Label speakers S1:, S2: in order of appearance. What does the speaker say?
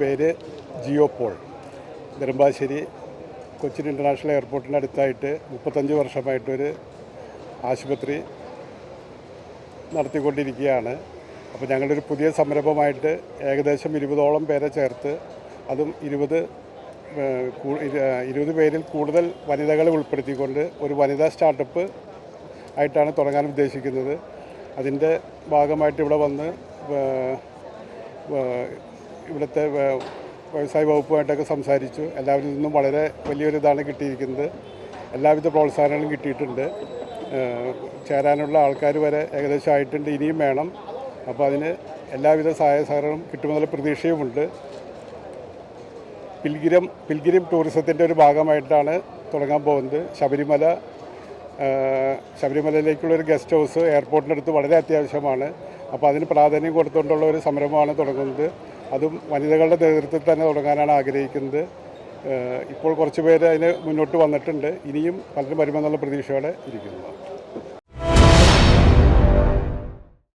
S1: പേര് ജിയോ പോൾ. നെടുമ്പാശ്ശേരി കൊച്ചിൻ ഇന്റർനാഷണൽ എയർപോർട്ടിന്റെ അടുത്തായിട്ട് മുപ്പത്തഞ്ച് വർഷമായിട്ടൊരു ആശുപത്രി നടത്തിക്കൊണ്ടിരിക്കുകയാണ്. അപ്പോൾ ഞങ്ങളൊരു പുതിയ സംരംഭമായിട്ട് ഏകദേശം ഇരുപതോളം പേരെ ചേർത്ത് അതും ഇരുപത് ഇരുപത് പേരിൽ കൂടുതൽ വനിതകളെ ഉൾപ്പെടുത്തിക്കൊണ്ട് ഒരു വനിതാ സ്റ്റാർട്ടപ്പ് ആയിട്ടാണ് തുടങ്ങാൻ ഉദ്ദേശിക്കുന്നത്. അതിന്റെ ഭാഗമായിട്ട് ഇവിടെ വന്ന് ഇവിടുത്തെ വ്യവസായ വകുപ്പുമായിട്ടൊക്കെ സംസാരിച്ചു. എല്ലാവരിൽ നിന്നും വളരെ വലിയൊരു ഇതാണ് കിട്ടിയിരിക്കുന്നത്. എല്ലാവിധ പ്രോത്സാഹനങ്ങളും കിട്ടിയിട്ടുണ്ട്. ചേരാനുള്ള ആൾക്കാർ വരെ ഏകദേശം ആയിട്ടുണ്ട് ഇനിയും വേണം. അപ്പോൾ അതിന് എല്ലാവിധ സഹായ സഹകരണവും കിട്ടുമെന്നുള്ള പ്രതീക്ഷയുമുണ്ട്. പിൽഗിരം പിൽഗിരം ടൂറിസത്തിന്റെ ഒരു ഭാഗമായിട്ടാണ് തുടങ്ങാൻ പോകുന്നത്. ശബരിമല ശബരിമലയിലേക്കുള്ളൊരു ഗസ്റ്റ് ഹൗസ് എയർപോർട്ടിനടുത്ത് വളരെ അത്യാവശ്യമാണ്. അപ്പോൾ അതിന് പ്രാധാന്യം കൊടുത്തുകൊണ്ടുള്ള ഒരു സംരംഭമാണ് തുടങ്ങുന്നത്. അതും വനിതകളുടെ നേതൃത്വത്തിൽ തന്നെ തുടങ്ങാനാണ് ആഗ്രഹിക്കുന്നത്. ഇപ്പോൾ കുറച്ച് പേര് അതിന് മുന്നോട്ട് വന്നിട്ടുണ്ട്. ഇനിയും പലരും വരുമെന്നുള്ള പ്രതീക്ഷയോടെ ഇരിക്കുന്നു.